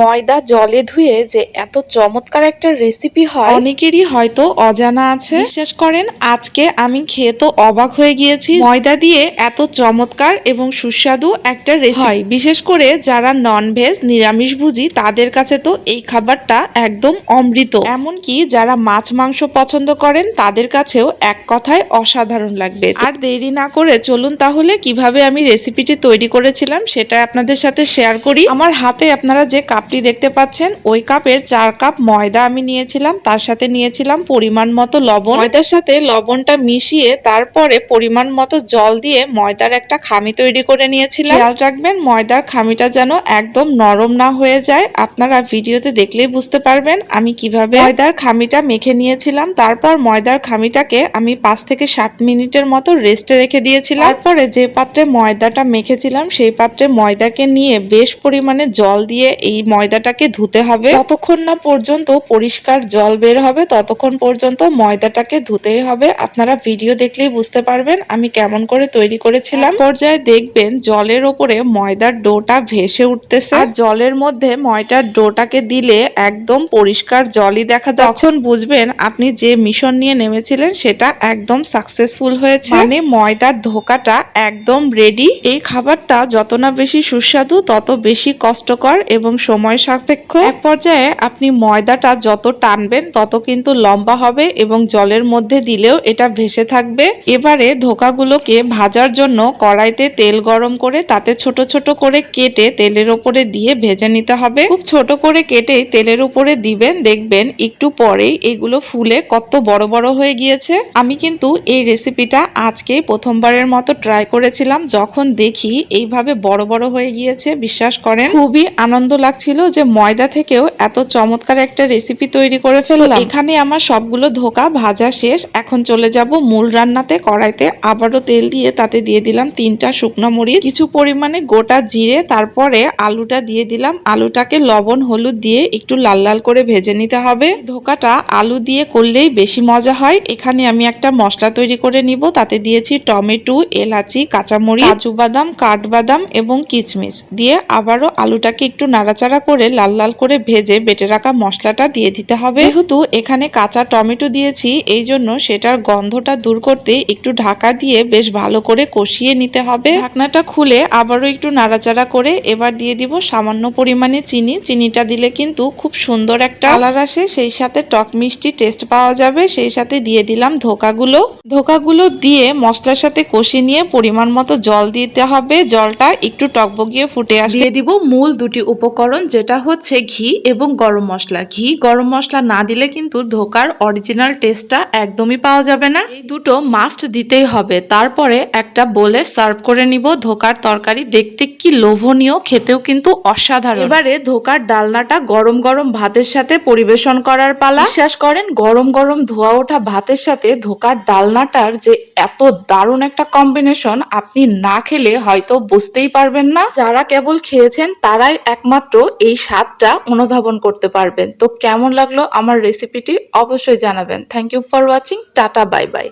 ময়দা জলে ধুয়ে যে এত চমৎকার একটা রেসিপি হয় অনেকেরই হয়তো অজানা আছে। বিশ্বাস করেন আজকে আমি খেয়ে তো অবাক হয়ে গিয়েছি। ময়দা দিয়ে এত চমৎকার এবং সুস্বাদু একটা রেসিপি হয়। বিশেষ করে যারা নন ভেজ নিরামিষ ভুজি তাদের কাছে তো এই খাবারটা একদম অমৃত। এমনকি যারা মাছ মাংস পছন্দ করেন তাদের কাছেও এক কথায় অসাধারণ লাগবে। আর দেরি না করে চলুন তাহলে কীভাবে আমি রেসিপিটি তৈরি করেছিলাম সেটা আপনাদের সাথে শেয়ার করি। আমার হাতে আপনারা যে কাপটি দেখতে পাচ্ছেন, ওই কাপের চার কাপ ময়দা আমি নিয়েছিলাম, তার সাথে নিয়েছিলাম পরিমাণ মতো লবণ। ময়দার সাথে লবণটা মিশিয়ে তারপরে পরিমাণ মতো জল দিয়ে ময়দার একটা খামি তৈরি করে নিয়েছিলাম। খেয়াল রাখবেন, ময়দার খামিটা যেন একদম নরম না হয়ে যায়। আপনারা ভিডিওতে দেখলেই বুঝতে পারবেন আমি কীভাবে ময়দার খামিটা মেখে নিয়েছিলাম। তারপর ময়দার খামিটাকে আমি পাঁচ থেকে ষাট মিনিটের মতো রেস্টে রেখে দিয়েছিলাম। তারপরে যে পাত্রে ময়দাটা মেখেছিলাম, সেই পাত্রে ময়দাকে নিয়ে বেশ পরিমাণে জল দিয়ে এই ময়দাটাকে ধুতে হবে। যতক্ষণ না পর্যন্ত পরিষ্কার জল বের হবে, ততক্ষণ পর্যন্ত ময়দাটাকে ধুতেই হবে। আপনারা ভিডিও দেখলেই বুঝতে পারবেন আমি কেমন করে তৈরি করেছিলাম। পর্যায়ে দেখবেন জলের ওপরে ময়দার ডোটা ভেসে উঠতেছে। আর জলের মধ্যে ময়দার ডোটাকে দিলে একদম পরিষ্কার জলই দেখা যায়। তখন বুঝবেন আপনি যে মিশন নিয়ে নেমেছিলেন সেটা একদম সাকসেসফুল হয়েছে। মানে ময়দার ধোকাটা একদম রেডি এই খাবারটা যত না বেশি সুস্বাদু, তত বেশি কষ্টকর এবং সময় সাপেক্ষ। এক পর্যায়ে আপনি ময়দাটা যত টানবেন, তত কিন্তু লম্বা হবে এবং জলের মধ্যে দিলেও এটা ভেসে থাকবে। এবারে ধোকাগুলোকে ভাজার জন্য কড়াইতে তেল গরম করে তাতে ছোট ছোট করে কেটে তেলের ওপরে দিয়ে ভেজে নিতে হবে। খুব ছোট করে কেটে তেলের উপরে দিবেন, দেখবেন একটু পরেই এগুলো ফুলে কত বড় বড় হয়ে গিয়েছে। আমি কিন্তু এই রেসিপিটা আজকেই প্রথমবারের মতো ট্রাই করেছিলাম, যখন দেখি এইভাবে বড় বড় হয়ে গিয়েছে, বিশ্বাস করেন। খুবই আনন্দ লাগছিল যে ময়দা থেকেও এত চমৎকার একটা রেসিপি তৈরি করে ফেললাম। এখানে আমার সবগুলো ধোকা ভাজা শেষ। এখন চলে যাব মূল রান্নাতে। কড়াইতে আবারও তেল দিয়ে তাতে দিয়ে দিলাম তিনটা শুকনো মরিচ কিছু পরিমাণে গোটা জিরে তারপরে আলুটা দিয়ে দিলাম। আলুটাকে লবণ হলুদ দিয়ে একটু লাল লাল করে ভেজে নিতে হবে। ধোকাটা আলু দিয়ে করলেই বেশি মজা হয়। এখানে আমি একটা মশলা তৈরি করে নিব। তাতে দিয়েছি টমেটো এলাচি কাঁচামরিচ কাজু বাদাম কাঠবাদাম এবং কিচমিচ। দিয়ে আবারও আলুটাকে একটু নাড়াচাড়া করে লাল লাল করে ভেজে বেটে রাখা মশলাটা দিয়ে দিতে হবে। যেহেতু এখানে কাঁচা টমেটো দিয়েছি, এই জন্য সেটার গন্ধটা দূর করতে একটু ঢাকা দিয়ে বেশ ভালো করে কষিয়ে নিতে হবে। ঢাকনাটা খুলে আবারও একটু নাড়াচাড়া করে এবার দিয়ে দিব সামান্য পরিমাণে চিনি। চিনিটা দিলে কিন্তু খুব সুন্দর একটা কালার আসে। সেই সাথে টক মিষ্টি টেস্ট পাওয়া যাবে। সেই সাথে দিয়ে দিলাম ধোকাগুলো। ধোকাগুলো দিয়ে মশলার সাথে কষিয়ে নিয়ে পরিমাণ মতো জল দিতে হবে। জলটা একটু টকবগিয়ে ফুটে আসলে দিয়ে দিব মূল দুটি উপকরণ যেটা হচ্ছে ঘি এবং গরম মশলা। ঘি, গরম মশলা না দিলে কিন্তু ধোকার অরিজিনাল টেস্টটা একদমই পাওয়া যাবে না। এই দুটো মাস্ট দিতেই হবে। তারপরে একটা বলে সার্ভ করে নিব। ধোকার তরকারি দেখতে কি লোভনীয়, খেতেও কিন্তু অসাধারণ। এবারে ধোকার ডালনাটা গরম গরম ভাতের সাথে পরিবেশন করার পালা। বিশ্বাস করেন, গরম গরম ধোয়া ওঠা ভাতের সাথে ধোকার ডালনাটার যে এত দারুণ একটা কম্বিনেশন আপনি না খেলে হয়তো বুঝতেই পারবেন না। যারা কেবল খেয়েছেন, তারাই একমাত্র এই স্বাদটা অনুধাবন করতে পারবেন। তো কেমন লাগল আমার রেসিপিটি অবশ্যই জানাবেন। Thank you for watching tata bye bye